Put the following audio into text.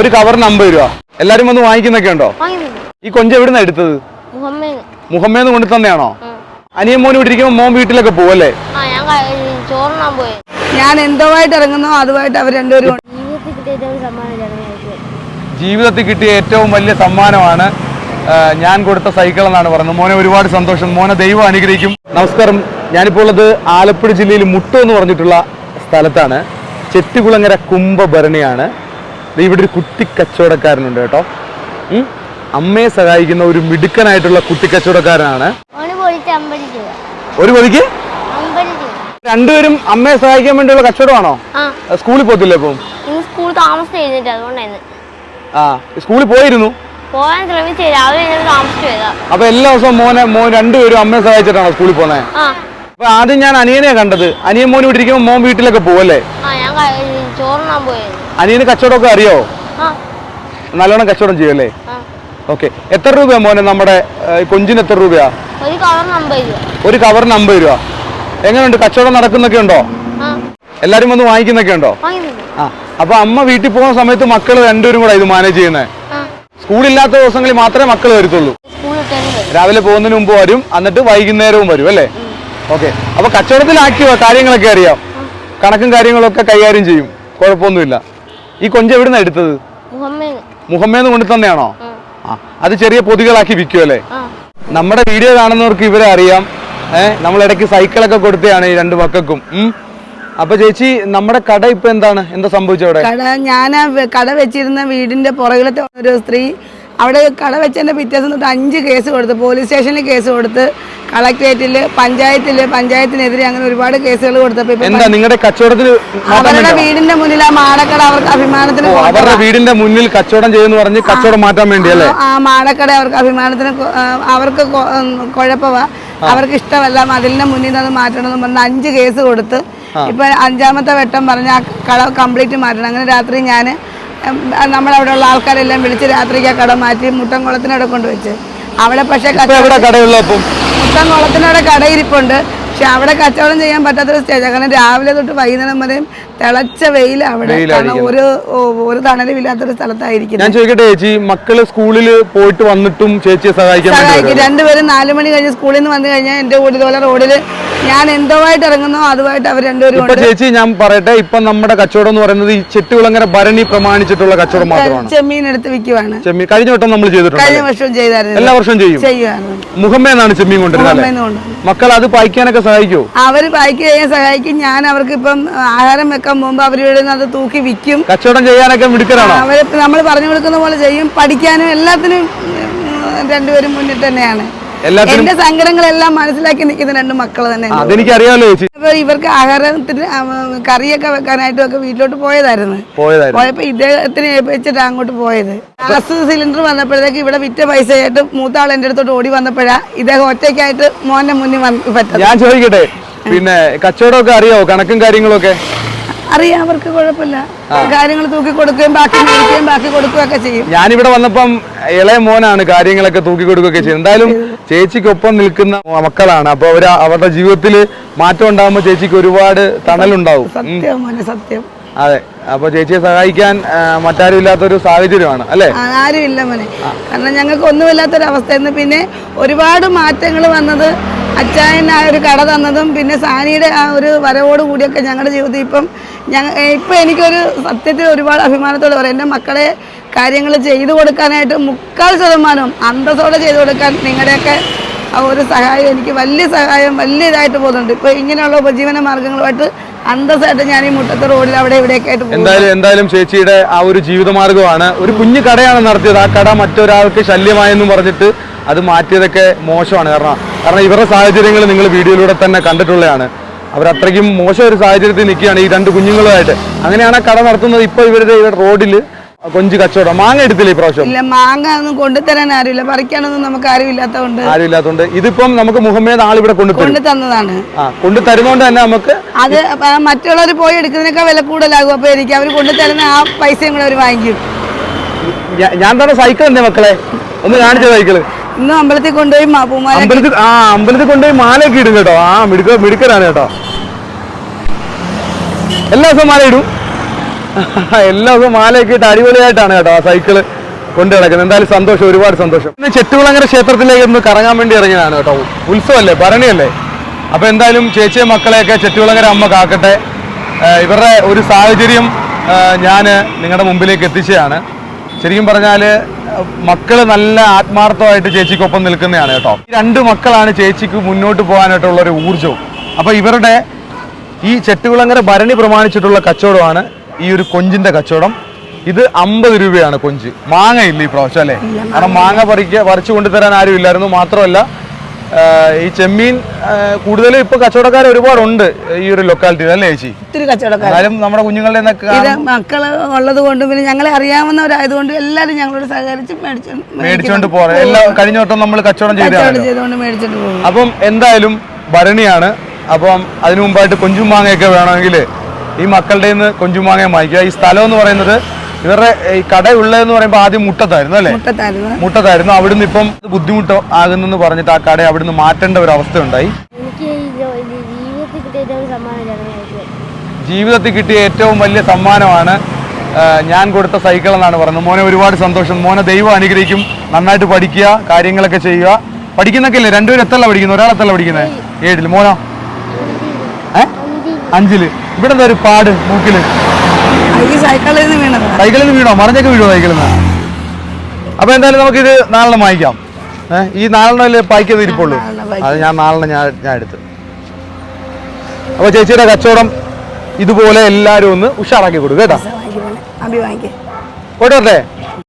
ഒരു കവർ അമ്പത് രൂപ എല്ലാരും വന്ന് വാങ്ങിക്കുന്നൊക്കെ ഉണ്ടോ? ഈ കൊഞ്ച് എവിടുന്ന എടുത്തത്? മുഹമ്മേന്ന്. കൊണ്ടു തന്നെയാണോ? അനിയൻ മോൻ ഇവിടെ മോൻ വീട്ടിലൊക്കെ പോവല്ലേ ഞാൻ എന്തുമായിട്ട് ഇറങ്ങുന്നോ അതുമായിട്ട് അവർ രണ്ടുപേരും. ജീവിതത്തിൽ കിട്ടിയ ഏറ്റവും സമ്മാനം ജനങ്ങൾക്ക് ജീവിതത്തിൽ കിട്ടിയ ഏറ്റവും വലിയ സമ്മാനമാണ് ഞാൻ കൊടുത്ത സൈക്കിൾ എന്നാണ് പറയുന്നത്. മോനെ ഒരുപാട് സന്തോഷം. മോനെ ദൈവം അനുഗ്രഹിക്കും. നമസ്കാരം. ഞാനിപ്പോൾ ഉള്ളത് ആലപ്പുഴ ജില്ലയിൽ മുട്ടു എന്ന് പറഞ്ഞിട്ടുള്ള സ്ഥലത്താണ്. ചെത്തികുളങ്ങര കുംഭഭരണിയാണ്. ഇവിടെ ഒരു കുട്ടി കച്ചവടക്കാരനുണ്ട് കേട്ടോ. അമ്മയെ സഹായിക്കുന്ന ഒരു മിടുക്കനായിട്ടുള്ള കുട്ടി കച്ചവടക്കാരനാണ്. ഒരു പൊതിക്ക് രണ്ടുപേരും അമ്മയെ സഹായിക്കാൻ വേണ്ടിയുള്ള കച്ചവടമാണോ? സ്കൂളിൽ പോകത്തില്ലേ ഇപ്പം? സ്കൂൾ താമസിച്ച് എഴുന്നിട്ട് അതുകൊണ്ടായിരുന്നു. ആ സ്കൂളിൽ പോയിരുന്നു. പോകാൻ ശ്രമിച്ചു രാവിലെ അപ്പൊ എല്ലാ ദിവസവും മോനെ മോൻ രണ്ടുപേരും അമ്മയെ സഹായിച്ചിട്ടാണോ സ്കൂളിൽ പോകുന്നത് അപ്പൊ ആദ്യം ഞാൻ അനിയനെയാ കണ്ടത്. അനിയൻ മോൻ ഇവിടെ ഇരിക്കുമ്പോൾ മോൻ വീട്ടിലൊക്കെ പോവല്ലേ ചോറിനാൻ പോയത്. അനിയന് കച്ചവടമൊക്കെ അറിയോ? നല്ലോണം കച്ചവടം ചെയ്യല്ലേ? ഓക്കെ. എത്ര രൂപയാ മോനെ നമ്മുടെ കൊഞ്ചിന് എത്ര രൂപയാ? ഒരു കവറിന് അമ്പത് രൂപ. ഒരു കവറിന് അമ്പത് രൂപ. എങ്ങനെയുണ്ട്? കച്ചവടം നടക്കുന്നൊക്കെ ഉണ്ടോ? എല്ലാരും വന്ന് വാങ്ങിക്കുന്നൊക്കെ ഉണ്ടോ? ആ. അപ്പൊ അമ്മ വീട്ടിൽ പോകുന്ന സമയത്ത് മക്കൾ രണ്ടുപേരും കൂടെ ഇത് മാനേജ് ചെയ്യുന്നേ? സ്കൂളില്ലാത്ത ദിവസങ്ങളിൽ മാത്രമേ മക്കൾ വരുത്തുള്ളൂ. രാവിലെ പോകുന്നതിന് മുമ്പ് വരും എന്നിട്ട് വൈകുന്നേരവും വരും അല്ലേ? ഓക്കെ. അപ്പൊ കച്ചവടത്തിലാക്കിയോ? കാര്യങ്ങളൊക്കെ അറിയാം. കണക്കും കാര്യങ്ങളൊക്കെ കൈകാര്യം ചെയ്യും. കുഴപ്പമൊന്നുമില്ല. ഈ കൊഞ്ച് എവിടുന്ന എടുത്തത്? മുഹമ്മദ് മുഹമ്മേന്ന് കൊണ്ടു തന്നെയാണോ? ആ. അത് ചെറിയ പൊതികളാക്കി വിൽക്കുമല്ലേ നമ്മുടെ വീഡിയോ കാണുന്നവർക്ക് ഇവരെ അറിയാം. ഏഹ് നമ്മൾ ഇടയ്ക്ക് സൈക്കിളൊക്കെ കൊടുത്തതാണ് ഈ രണ്ട് മക്കൾക്കും. അപ്പൊ ചേച്ചി നമ്മുടെ കട ഇപ്പൊ എന്താണ്? എന്താ സംഭവിച്ചവിടെ കട ഞാൻ കട വെച്ചിരുന്ന വീടിന്റെ പുറകിലത്തെ ഒരു സ്ത്രീ അവിടെ കട വെച്ചതിന്റെ പിറ്റേന്ന് തൊട്ട് അഞ്ച് കേസ് കൊടുത്ത് പോലീസ് സ്റ്റേഷനിൽ കേസ് കൊടുത്ത് കളക്ട്രേറ്റിൽ പഞ്ചായത്തിൽ പഞ്ചായത്തിനെതിരെ അങ്ങനെ ഒരുപാട് കേസുകൾ കൊടുത്തപ്പോൾ എന്താ നിങ്ങളുടെ കച്ചവടത്തിന് അവരുടെ വീടിന്റെ മുന്നിൽ ആ മാടക്കട അവർക്ക് അഭിമാനത്തിന് അവരുടെ വീടിന്റെ മുന്നിൽ കച്ചവടം ചെയ്യുന്നു പറഞ്ഞ് കച്ചവടം മാറ്റാൻ വേണ്ടി അല്ലേ? ആ മാടക്കട അവർക്ക് അഭിമാനത്തിന് അവർക്ക് കുഴപ്പമാ അവർക്ക് ഇഷ്ടമല്ല മതിലിന്റെ മുന്നിൽ നിന്ന് അത് മാറ്റണമെന്ന് പറഞ്ഞ് അഞ്ച് കേസ് കൊടുത്ത് ഇപ്പൊ അഞ്ചാമത്തെ വെട്ടം പറഞ്ഞ ആ കട കംപ്ലീറ്റ് മാറ്റണം. അങ്ങനെ രാത്രി ഞാൻ നമ്മളവിടെ ഉള്ള ആൾക്കാരെല്ലാം വിളിച്ച് രാത്രിക്ക് ആ കട മാറ്റി മുട്ടൻകുളത്തിനവിടെ കൊണ്ടുവച്ച്. അവിടെ പക്ഷേ കുളത്തിനവിടെ കടയിരിപ്പുണ്ട് പക്ഷെ അവിടെ കച്ചവടം ചെയ്യാൻ പറ്റാത്തൊരു സ്റ്റേജാണ് കാരണം രാവിലെ തൊട്ട് വൈകുന്നേരം വരെയും തിളച്ച വെയിൽ അവിടെ. കാരണം ഒരു ഒരു തണലും ഇല്ലാത്തൊരു സ്ഥലത്തായിരിക്കും ഞാൻ ചോദിക്കട്ടെ ചേച്ചി മക്കൾ സ്കൂളിൽ പോയിട്ട് വന്നിട്ടും ചേച്ചിയെ സഹായിക്കാൻ സഹായിക്കും? രണ്ടുപേരും നാലു മണി കഴിഞ്ഞ് സ്കൂളിൽ നിന്ന് വന്നു കഴിഞ്ഞാൽ എന്റെ കൂടെ ഇതുപോലെ റോഡിൽ ഞാൻ എന്തോവായിട്ട് ഇറങ്ങുന്നോ അതുമായിട്ട് അവർ രണ്ടുപേരും ചേച്ചി ഞാൻ പറയട്ടെ ഇപ്പൊ നമ്മുടെ കച്ചവടം എന്ന് പറയുന്നത് ഈ ചെട്ടുകുളങ്ങര ഭരണി പ്രമാണിച്ചിട്ടുള്ള കച്ചവടം മാത്രമാണ്. ചെമ്മീൻ എടുത്ത് വിൽക്കുവാണ്. ചെമ്മീൻ കഴിഞ്ഞ വട്ടം നമ്മൾ ചെയ്തിട്ടുണ്ട് കഴിഞ്ഞ വർഷവും ചെയ്തായിരുന്നു. എല്ലാ വർഷവും ചെയ്യും. മുഹമ്മേന്നാണ് ചെമ്മീൻ കൊണ്ടുവരുന്നത്. മക്കൾ അത് പായിക്കാനൊക്കെ സഹായിക്കുമോ അവർ പായ്ക്ക് ചെയ്യാൻ സഹായിക്കും. ഞാൻ അവർക്ക് ഇപ്പം ആഹാരം വെക്കാൻ പോകുമ്പോൾ അവർ ഇവിടെ നിന്ന് അത് തൂക്കി വിൽക്കും. കച്ചവടം ചെയ്യാനൊക്കെ മിടുക്കരാണോ? അവർ നമ്മൾ പറഞ്ഞു കൊടുക്കുന്ന പോലെ ചെയ്യും. പഠിക്കാനും എല്ലാത്തിനും രണ്ടുപേരും മുന്നിൽ തന്നെയാണ്. എന്റെ സങ്കടങ്ങളെല്ലാം മനസ്സിലാക്കി നിൽക്കുന്ന രണ്ട് മക്കൾ തന്നെ ചേച്ചി. ഇവർക്ക് ആഹാരത്തിന് കറിയൊക്കെ വെക്കാനായിട്ടും ഒക്കെ വീട്ടിലോട്ട് പോയതായിരുന്നു. പോയപ്പോ ഇദ്ദേഹത്തിന് ഏൽപ്പിച്ചിട്ടാണ് അങ്ങോട്ട് പോയത്. ഗ്യാസ് സിലിണ്ടർ വന്നപ്പോഴത്തേക്ക് ഇവിടെ വിറ്റ പൈസയായിട്ട് മൂത്ത ആൾ എന്റെ അടുത്തോട്ട് ഓടി വന്നപ്പോഴാ ഇദ്ദേഹം ഒറ്റയ്ക്കായിട്ട് മോന്റെ മുന്നിൽ പറ്റും ഞാൻ ചോദിക്കട്ടെ പിന്നെ കച്ചവടമൊക്കെ അറിയാവോ? കണക്കും കാര്യങ്ങളൊക്കെ? അറിയാം അവർക്ക് കുഴപ്പമില്ല. കാര്യങ്ങൾ തൂക്കി കൊടുക്കുകയും ബാക്കി മേടിക്കുകയും ബാക്കി കൊടുക്കുകയൊക്കെ ചെയ്യും. ഞാനിവിടെ വന്നപ്പം ഇളയ മോനാണ് കാര്യങ്ങളൊക്കെ തൂക്കി കൊടുക്കുകയൊക്കെ ചെയ്യുന്നത് എന്തായാലും ചേച്ചിക്കൊപ്പം നിൽക്കുന്ന മക്കളാണ്. അപ്പൊ അവർ അവരുടെ ജീവിതത്തിൽ മാറ്റം ഉണ്ടാകുമ്പോൾ ചേച്ചിക്ക് ഒരുപാട് തണലുണ്ടാവും. സത്യം മോനെ സത്യം. അതെ. അപ്പൊ ചേച്ചിയെ സഹായിക്കാൻ മറ്റാരും മറ്റാരും ഇല്ലാത്തൊരു സാഹചര്യമാണ് അല്ലെ? ആരും ഇല്ല മോനെ. കാരണം ഞങ്ങൾക്ക് ഒന്നുമില്ലാത്തൊരവസ്ഥയെന്ന് പിന്നെ ഒരുപാട് മാറ്റങ്ങൾ വന്നത് അച്ചായൻ ആ ഒരു കട തന്നതും പിന്നെ സാനിയുടെ ആ ഒരു വരവോട് കൂടിയൊക്കെ ഞങ്ങളുടെ ജീവിതത്തിൽ ഇപ്പം ഞങ്ങ ഇപ്പം എനിക്കൊരു സത്യത്തിൽ ഒരുപാട് അഭിമാനത്തോടെ പറയാം. എന്റെ മക്കളെ കാര്യങ്ങൾ ചെയ്തു കൊടുക്കാനായിട്ട് മുക്കാൽ ശതമാനം അന്തസ്സോടെ ചെയ്തു കൊടുക്കാൻ നിങ്ങളുടെയൊക്കെ ആ ഒരു സഹായം എനിക്ക് വലിയ സഹായം വലിയ ഇതായിട്ട് പോകുന്നുണ്ട്. ഇപ്പോൾ ഇങ്ങനെയുള്ള ഉപജീവന മാർഗങ്ങളുമായിട്ട് അന്തസ്സായിട്ട് ഞാൻ ഈ മുട്ടത്തെ റോഡിൽ അവിടെ ഇവിടെയൊക്കെ ആയിട്ട് എന്തായാലും എന്തായാലും ചേച്ചിയുടെ ആ ഒരു ജീവിതമാർഗമാണ് ഒരു കുഞ്ഞു കടയാണ് നടത്തിയത്. ആ കട മറ്റൊരാൾക്ക് ശല്യമായെന്നും പറഞ്ഞിട്ട് അത് മാറ്റിയതൊക്കെ മോശമാണ്. കാരണം കാരണം ഇവരുടെ സാഹചര്യങ്ങൾ നിങ്ങൾ വീഡിയോയിലൂടെ തന്നെ കണ്ടിട്ടുള്ളതാണ്. അവരത്രയ്ക്കും മോശം ഒരു സാഹചര്യത്തിൽ നിൽക്കുകയാണ് ഈ രണ്ട് കുഞ്ഞുങ്ങളുമായിട്ട്. അങ്ങനെയാണ് കട നടത്തുന്നത്. ഇപ്പോൾ ഇവരുടെ ഇവിടെ റോഡിൽ കൊഞ്ച് കച്ചവടം. മാങ്ങ എടുത്തില്ലേ ഇപ്രാവശ്യം ഇല്ല മാങ്ങ ഒന്നും കൊണ്ടുതരാൻ ആരുമില്ല. പറിക്കാനൊന്നും നമുക്ക് ആരും ഇല്ലാത്തതുകൊണ്ട് ആരും ഇല്ലാത്തതുകൊണ്ട് ഇതിപ്പം നമുക്ക് മുഹമ്മദ് ആൾ ഇവിടെ കൊണ്ടുതരും. കൊണ്ടു തന്നതാണ്. ആ കൊണ്ടു തരുന്നോണ്ട് തന്നെ നമുക്ക് അത് മറ്റുള്ളവർ പോയി എടുക്കുന്നതിനൊക്കെ വില കൂടുതലാകും. അപ്പൊ എനിക്ക് അവർ കൊണ്ടു തരുന്ന ആ പൈസയും കൂടെ അവർ വാങ്ങിക്കും. ഞാൻ തന്നെ സൈക്കിൾ എന്റെ മക്കളെ. ഒന്ന് കാണിച്ച സൈക്കിൾ. ഇന്നും അമ്പലത്തിൽ കൊണ്ടുപോയി അമ്പലത്തിൽ ആ അമ്പലത്തിൽ കൊണ്ടുപോയി മാലയൊക്കെ ഇടും കേട്ടോ. ആ മിടുക്ക മിടുക്കരാണ് കേട്ടോ. എല്ലാ ദിവസവും മാല ഇടും. എല്ലാ ദിവസവും മാലയൊക്കെ ഇട്ട് അടിപൊളിയായിട്ടാണ് കേട്ടോ ആ സൈക്കിൾ കൊണ്ടു കിടക്കുന്നത് എന്തായാലും സന്തോഷം ഒരുപാട് സന്തോഷം. ഇന്ന് ചെട്ടുകുളങ്ങര ക്ഷേത്രത്തിലേക്ക് ഒന്ന് കറങ്ങാൻ വേണ്ടി ഇറങ്ങിയതാണ് കേട്ടോ. ഉത്സവമല്ലേ ഭരണിയല്ലേ? അപ്പൊ എന്തായാലും ചേച്ചിയെ മക്കളെയൊക്കെ ചെട്ടുകുളങ്ങര അമ്മ കാക്കട്ടെ. ഇവരുടെ ഒരു സാഹചര്യം ഞാൻ നിങ്ങളുടെ മുമ്പിലേക്ക് എത്തിച്ചതാണ്. ശരിക്കും പറഞ്ഞാൽ മക്കൾ നല്ല ആത്മാർത്ഥമായിട്ട് ചേച്ചിക്കൊപ്പം നിൽക്കുന്നതാണ് കേട്ടോ. ഈ രണ്ട് മക്കളാണ് ചേച്ചിക്ക് മുന്നോട്ട് പോകാനായിട്ടുള്ള ഒരു ഊർജവും. അപ്പൊ ഇവരുടെ ഈ ചെട്ടുകുളങ്ങര ഭരണി പ്രമാണിച്ചിട്ടുള്ള കച്ചവടമാണ് ഈ ഒരു കൊഞ്ചിന്റെ കച്ചവടം. ഇത് അമ്പത് രൂപയാണ് കൊഞ്ച്. മാങ്ങ ഇല്ല ഈ പ്രാവശ്യം അല്ലേ? കാരണം മാങ്ങ പറിക്ക പറിച്ചു കൊണ്ടുതരാൻ ആരും ഇല്ലായിരുന്നു മാത്രമല്ല ഈ ചെമ്മീൻ കൂടുതലും ഇപ്പൊ കച്ചവടക്കാർ ഒരുപാടുണ്ട് ഈ ഒരു ലൊക്കാലിറ്റിയിൽ അല്ലേ ചേച്ചി? ഒത്തിരി കച്ചവടക്കാർ. നമ്മുടെ കുഞ്ഞുങ്ങളുടെ ഇത് മക്കൾ ഉള്ളത് കൊണ്ടും പിന്നെ ഞങ്ങളെ അറിയാവുന്നവരായത് കൊണ്ട് എല്ലാരും ഞങ്ങളോട് സഹകരിച്ച് മേടിച്ചു മേടിച്ചോണ്ട് പോറേ എല്ലാം കഴിഞ്ഞ വട്ടം നമ്മൾ കച്ചവടം ചെയ്തുകൊണ്ട് മേടിച്ചിട്ട് പോകും അപ്പം എന്തായാലും ഭരണിയാണ്. അപ്പം അതിനു മുമ്പായിട്ട് കൊഞ്ചും മാങ്ങയൊക്കെ വേണമെങ്കിൽ ഈ മക്കളുടെ നിന്ന് കൊഞ്ചും മാങ്ങയും വാങ്ങിക്കുക. ഈ സ്ഥലം എന്ന് പറയുന്നത് ഇവരുടെ ഈ കട ഉള്ളതെന്ന് പറയുമ്പോൾ ആദ്യം മുട്ടത്തായിരുന്നു അല്ലേ? മുട്ടത്തായിരുന്നു. മുട്ടത്തായിരുന്നു. അവിടുന്ന് ഇപ്പം ബുദ്ധിമുട്ട് ആകുന്നെന്ന് പറഞ്ഞിട്ട് ആ കട അവിടുന്ന് മാറ്റേണ്ട ഒരു അവസ്ഥ ഉണ്ടായി എനിക്ക് ഈ ജീവിതത്തിൽ കിട്ടിയ ഏറ്റവും സമ്മാനം ജനങ്ങൾക്ക് ജീവിതത്തിൽ കിട്ടിയ ഏറ്റവും വലിയ സമ്മാനമാണ് ഞാൻ കൊടുത്ത സൈക്കിൾ എന്നാണ് പറയുന്നത്. മോനെ ഒരുപാട് സന്തോഷം. മോനെ ദൈവം അനുഗ്രഹിക്കും. നന്നായിട്ട് പഠിക്കുക കാര്യങ്ങളൊക്കെ ചെയ്യുക. പഠിക്കുന്നൊക്കെ ഇല്ലേ? രണ്ടുപേരും എത്തല്ല പഠിക്കുന്നത്? ഒരാളെത്തല്ല പഠിക്കുന്നത്? ഏഴിൽ. മോനോ? ഏ? അഞ്ചിൽ. ഇവിടെ എന്താ ഒരു പാട് മൂക്കിൽ? സൈക്കിളിൽ നിന്ന് വീണോ? മറിഞ്ഞൊക്കെ വീഴോ സൈക്കിളിൽ നിന്ന് അപ്പൊ എന്തായാലും നമുക്കിത് നാളെ വാങ്ങിക്കാം. ഏഹ് ഈ നാളെ പായ്ക്കത് ഇരിപ്പുള്ളൂ? അത് ഞാൻ നാളെ ഞാൻ ഞാൻ എടുത്തു. അപ്പൊ ചേച്ചിയുടെ കച്ചവടം ഇതുപോലെ എല്ലാരും ഒന്ന് ഉഷാറാക്കി കൊടുക്കും കേട്ടോ. പോട്ടെ